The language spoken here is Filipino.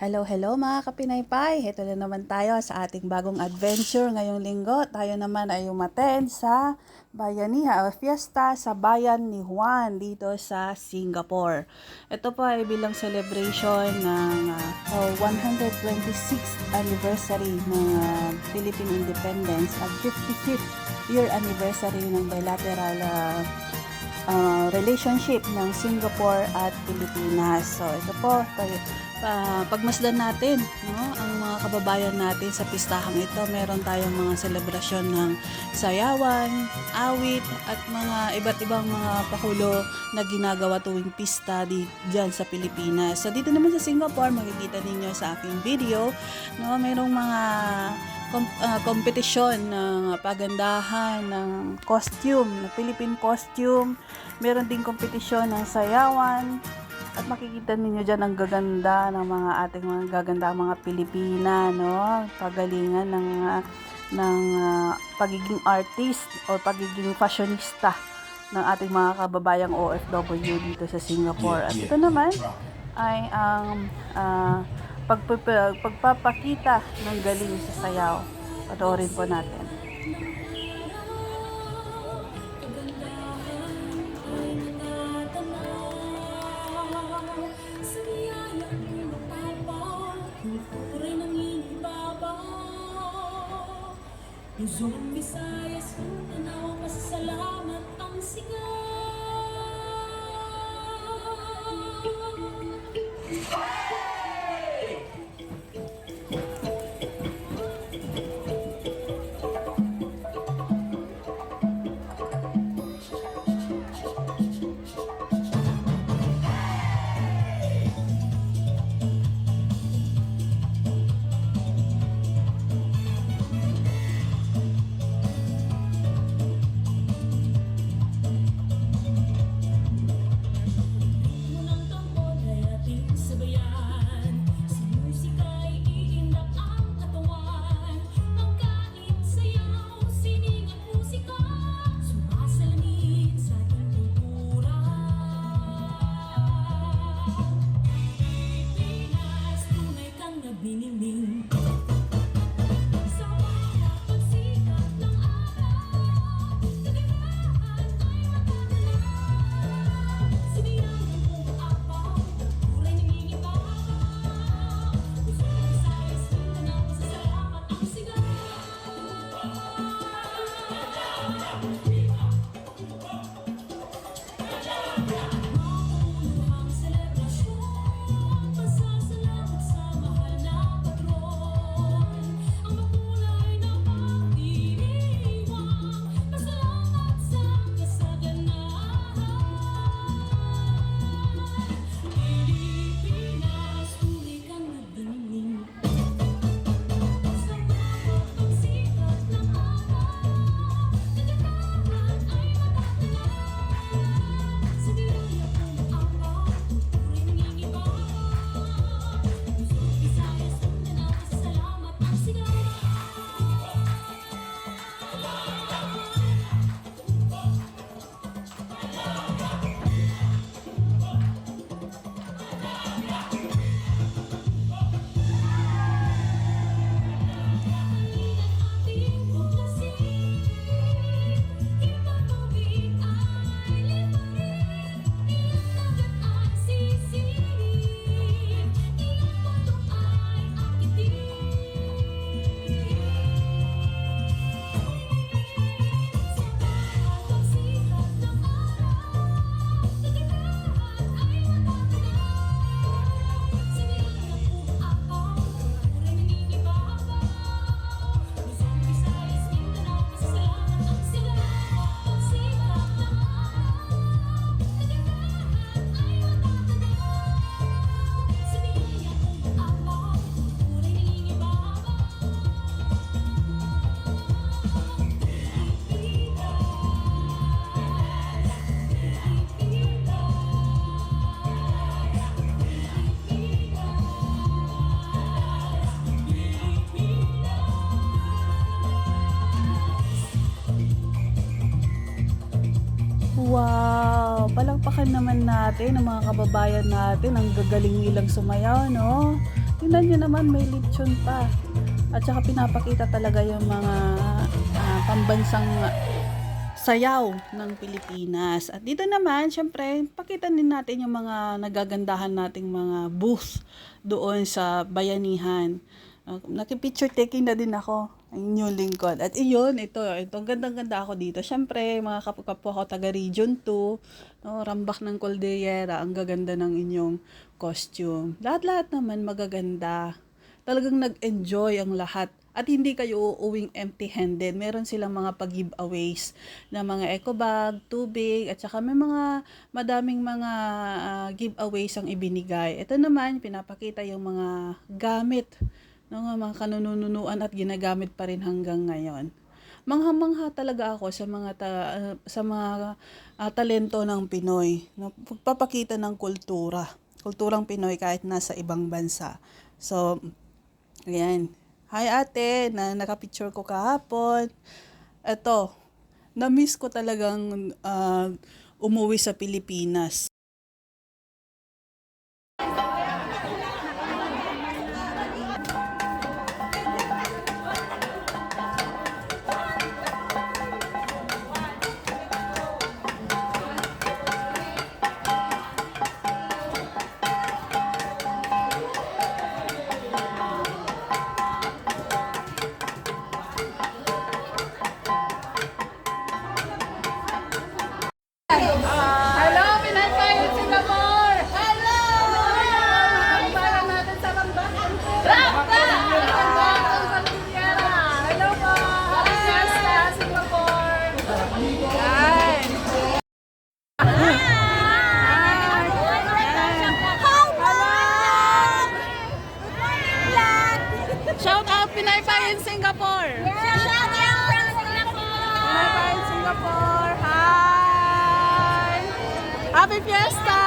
Hello, hello mga kapinaypay. Ito na naman tayo sa ating bagong adventure ngayong linggo. Tayo naman ay umaten sa Bayaniha o Fiesta sa Bayan ni Juan dito sa Singapore. Ito po ay bilang celebration ng oh, 126th anniversary ng ah, Philippine Independence at 55th year anniversary ng bilateral ah, uh, relationship ng Singapore at Pilipinas. So ito po, tayo, uh, pagmasdan natin no, ang mga kababayan natin sa pistahang ito. Meron tayong mga selebrasyon ng sayawan, awit, at mga iba't ibang mga pakulo na ginagawa tuwing pista di, dyan sa Pilipinas. So dito naman sa Singapore, makikita ninyo sa aking video, no, mayroong mga kom- ah, kompetisyon ng pagandahan ng costume, na Philippine costume. Meron ding kompetisyon ng sayawan. At makikita ninyo dyan ang gaganda ng mga ating mga gaganda mga Pilipina, no? Pagalingan ng ng ah, pagiging artist o pagiging fashionista ng ating mga kababayang OFW dito sa Singapore. At ito naman ay ang ah, pagpapa- pagpapakita ng galing sa sayaw. Panoorin po natin. Luzon, Bye. Wow! Palakpakan naman natin ang mga kababayan natin. Ang gagaling nilang sumayaw, no? Tingnan nyo naman, may lechon pa. At saka pinapakita talaga yung mga ah, pambansang sayaw ng Pilipinas. At dito naman, syempre, pakita din natin yung mga nagagandahan nating mga booth doon sa bayanihan. Uh, nakipicture taking na din ako. Ang inyong lingkod. At iyon, ito, ito, gandang-ganda ako dito. Syempre, mga kapwa ko taga Region 2, no, Rambak ng Cordillera, ang gaganda ng inyong costume. Lahat-lahat naman magaganda. Talagang nag-enjoy ang lahat. At hindi kayo uuwing empty-handed. Meron silang mga pag-giveaways na mga eco bag, tubig, at saka may mga madaming mga ah, giveaways ang ibinigay. Ito naman, pinapakita yung mga gamit ng mga kanununuan at ginagamit pa rin hanggang ngayon. Mangha-mangha talaga ako sa mga ta- ah, sa mga ah, talento ng Pinoy. No? Pagpapakita ng kultura. Kulturang Pinoy kahit nasa ibang bansa. So, ayan. Hi ate, na nakapicture ko kahapon. Eto, na-miss ko talagang ah, umuwi sa Pilipinas. Hi!